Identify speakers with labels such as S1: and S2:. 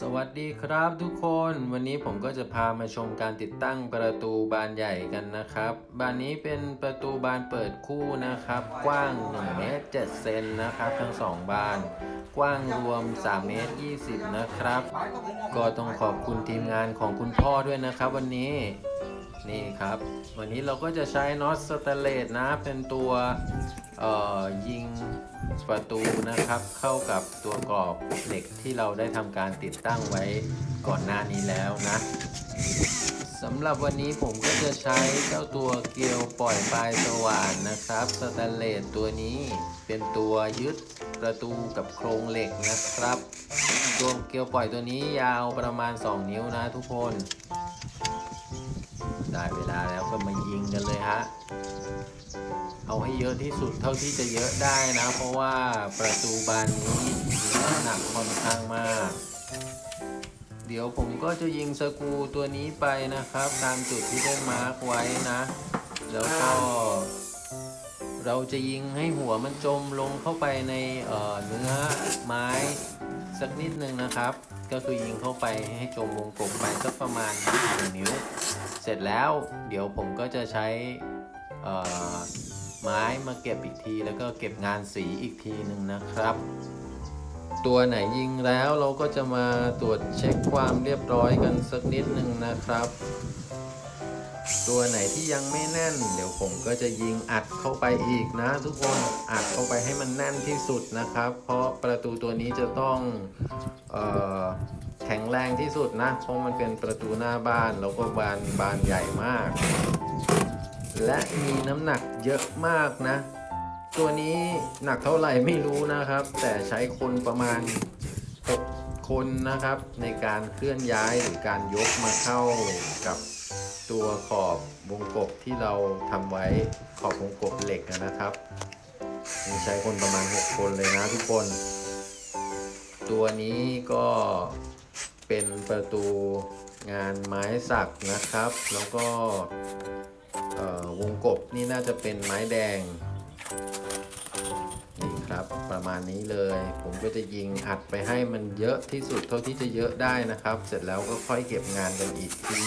S1: สวัสดีครับทุกคนวันนี้ผมก็จะพามาชมการติดตั้งประตูบานใหญ่กันนะครับ บานนี้เป็นประตูบานเปิดคู่นะครับ กว้าง1เมตร7เซนนะครับ ทั้งสองบาน กว้างรวม3เมตร20 นะครับ ก็ต้องขอบคุณทีมงานของคุณพ่อด้วยนะครับ วันนี้ นี่ครับ วันนี้เราก็จะใช้น็อตสแตเลสนะ เป็นตัวยิงประตูนะครับ เข้ากับตัวกรอบเหล็กที่เราได้ทำการติดตั้งไว้ก่อนหน้านี้แล้วนะสำหรับวันนี้ผมก็จะใช้เจ้าตัวเกลียวปล่อยปลายสว่านนะครับสแตนเลสตัวนี้เป็นตัวยึดประตูกับโครงเหล็กนะครับตัวเกลียวปล่อยตัวนี้ยาวประมาณ 2 นิ้วนะทุกคน ได้เวลาแล้วก็มายิงกันเลยฮะ เอาให้เยอะที่สุดเท่าที่จะเยอะได้นะ เพราะว่าประตูบานนี้น้ำหนักค่อนข้างมาก เดี๋ยวผมก็จะยิงสกูตัวนี้ไปนะครับ ตามจุดที่ได้มาร์กไว้นะ แล้วก็เราจะยิงให้หัวมันจมลงเข้าไปในเเนื้อ สักนิดนึงนะครับ ก็คือยิงเข้าไปให้จมวงกลมไปสักประมาณ1นิ้ว เสร็จแล้วเดี๋ยวผมก็จะใช้ไม้มาเก็บอีกที แล้วก็เก็บงานสีอีกทีหนึ่งนะครับ ตัวไหนยิงแล้วเราก็จะมาตรวจเช็คความเรียบร้อยกันสักนิดหนึ่งนะครับ ตัวไหนที่ยังไม่แน่น เดี๋ยวผมก็จะยิงอัดเข้าไปอีกนะ ทุกคนอัดเข้าไปให้มันแน่นที่สุดนะครับ เพราะประตูตัวนี้จะต้องออแข็งแรงที่สุดนะ เพราะมันเป็นประตูหน้าบ้านแล้วก็บานบานใหญ่มาก และมีน้ำหนักเยอะมากนะ ตัวนี้หนักเท่าไหร่ไม่รู้นะครับ แต่ใช้คนประมาณ6คนนะครับ ในการเคลื่อนย้ายหรือการยกมาเข้ากับ ตัวขอบวงกบที่เราทำไว้ขอบวงกบเหล็กนะครับมีใช้คนประมาณ 6 คนเลยนะทุกคน ตัวนี้ก็เป็นประตูงานไม้สักนะครับ แล้วก็วงกบนี่น่าจะเป็นไม้แดงนี่ครับประมาณนี้เลย ผมก็จะยิงอัดไปให้มันเยอะที่สุดเท่าที่จะเยอะได้นะครับ เสร็จแล้วก็ค่อยเก็บงานกันอีกที